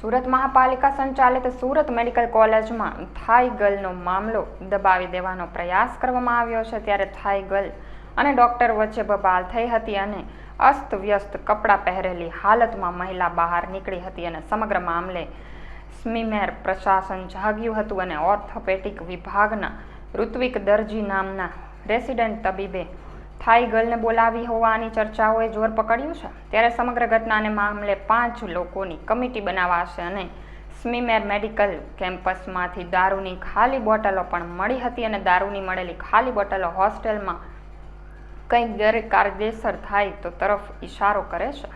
સુરત મહાપાલિકા સંચાલિત સુરત મેડિકલ કોલેજમાં થાઈ ગર્લનો મામલો દબાવી દેવાનો પ્રયાસ કરવામાં આવ્યો છે. ત્યારે થાઈ ગર્લ અને ડોક્ટર વચ્ચે બબાલ થઈ હતી અને અસ્તવ્યસ્ત કપડાં પહેરેલી હાલતમાં મહિલા બહાર નીકળી હતી અને સમગ્ર મામલે સ્મીમેર પ્રશાસન જાગ્યું હતું અને ઓર્થોપેટિક વિભાગના ઋત્વિક દરજી નામના રેસિડેન્ટ તબીબે થાઈ ગર્લને બોલાવી હોવાની ચર્ચાઓએ જોર પકડ્યું છે. ત્યારે સમગ્ર ઘટનાને મામલે પાંચ લોકોની કમિટી બનાવાશે અને સ્મીમેર મેડિકલ કેમ્પસમાંથી દારૂની ખાલી બોટલો પણ મળી હતી અને દારૂની મળેલી ખાલી બોટલો હોસ્ટેલમાં કંઈક ગેરકાયદેસર થાય તો તરફ ઇશારો કરે છે.